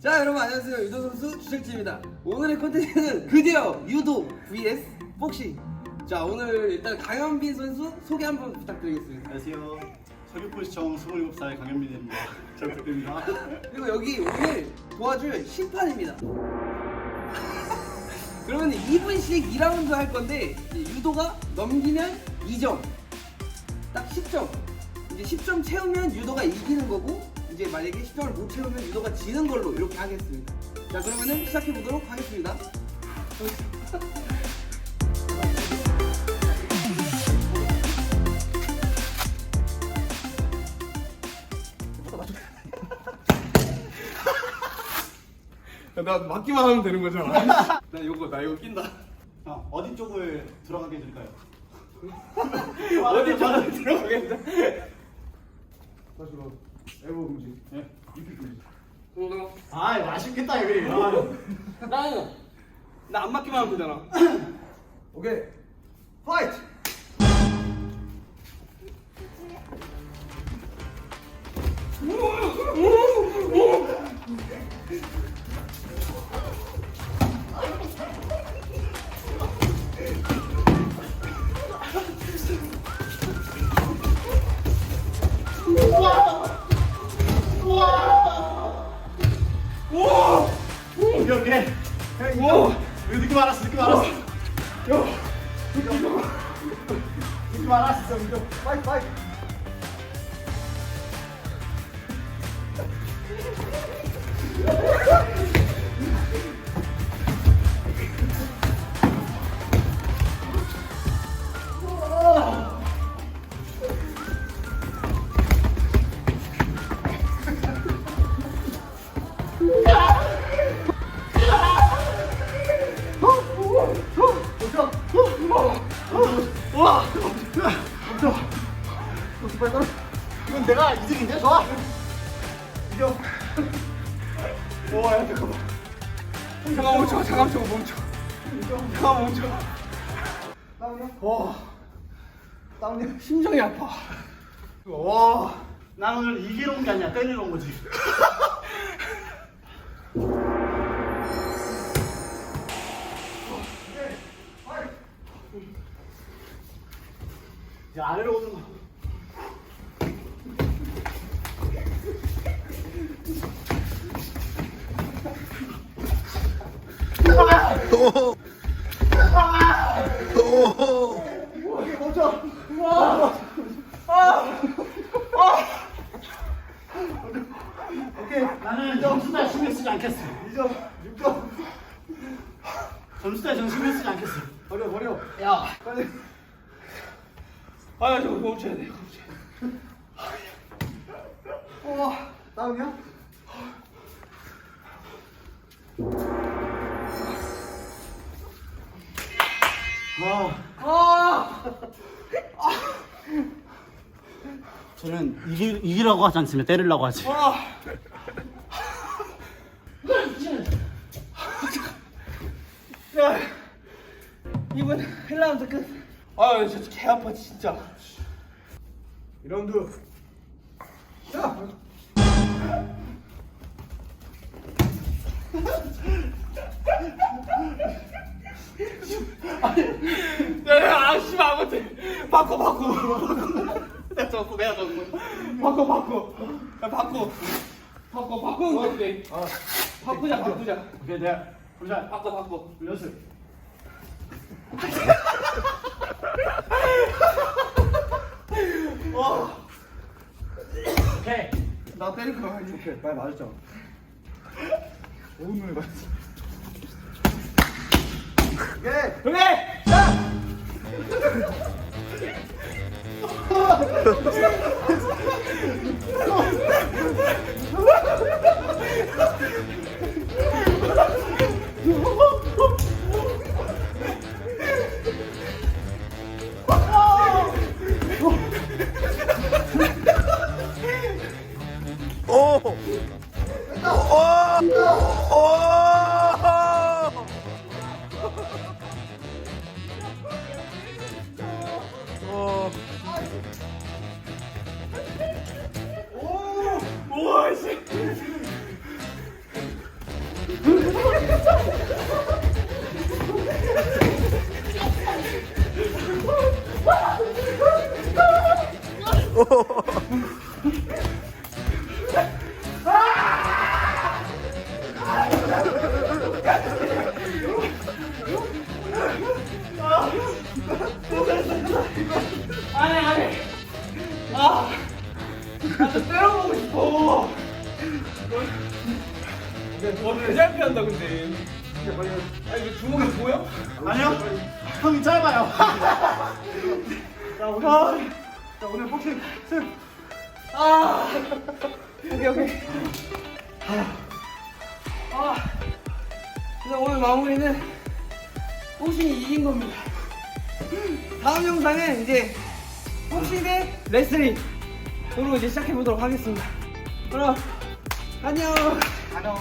자 여러분 안녕하세요 유도 선수 주택지입니다 오늘의 컨텐츠는 드디어 유도 vs 복싱 자 오늘 일단 강현빈 선수 소개 한번 부탁드리겠습니다 안녕하세요. 서귀포시청 27살 강현민입니다. 잘 부탁드립니다. 그리고 여기 오늘 도와줄 심판입니다 그러면 2분씩 2라운드 할 건데 이제 유도가 넘기면 2점 딱 10점 이제 10점 채우면 유도가 이기는 거고 이제 만약에 10점을 못 채우면 유도가 지는 걸로 이렇게 하겠습니다 자 그러면은 시작해 보도록 하겠습니다 나 맞기만 하면 되는 거잖아. 나 이거 나 이거 낀다. 자, 어디 쪽을 들어가게 해드릴까요? 어디 저를 들어가겠는데? 다시 가. 엘보 금지. 네. 이피 금지. 아, 맛있겠다 이거. 아, 나는 나 안 맞기만 하면 되잖아 오케이. 파이트. 오케이 오케이. 오, 이거 느낌 알았어, 느낌 알았어. 느낌 알았어, 이거. 파이트 파이트. 잠깐만. 잠깐 멈춰. 잠깐 좀 멈춰. 잠깐 멈춰. 다운이야? 와, 다운이야? 심장이 아파. 와, 난 오늘 이기러 온 게 아니야, 때리러 온 거지. 이제 아래로 오는 거. 오케이, 나는 점수에 신경 쓰지 않겠어. 2점, 6점. 점수에 전 신경 쓰지 않겠어. 버려 버려. 야 빨리. 아, 저거 멈춰야 돼. 멈춰야 돼. 어. 다운이야? 와. 저는 이기, 이기라고 하지 않습니다. 때리려고 하지. 야, 이번 1라운드 끝. 아, 진짜 개 아파 진짜. 2라운드. 자. 야, 야, 아, 씨발 아무튼 바꿔 바꿔. 내가 졌어, 내가 졌어. 바꿔 바꿔. 야, 바꿔. 바꿔 바꾸는 게 돼. 아. 바꾸자 바꾸자. 오케이, 내가 보자. 바꿔 바꿔. 연습. 오케이. 나 때릴 거야. 오케이. 말 맞았죠. 오늘 맞았어. 오케이. 그래. 우 아니 아니 아나좀 때려보고 싶어 너는 짧게 한다 근데 아니 너 주먹이 보여? 아니요 형이 짧아요 자 우리 자 오늘 복싱 승. 아 오케이 오케이 아 그래서 오늘 마무리는 복싱이 이긴 겁니다 다음 영상은 이제 복싱 대 레슬링으로 이제 시작해 보도록 하겠습니다 그럼 안녕 안녕.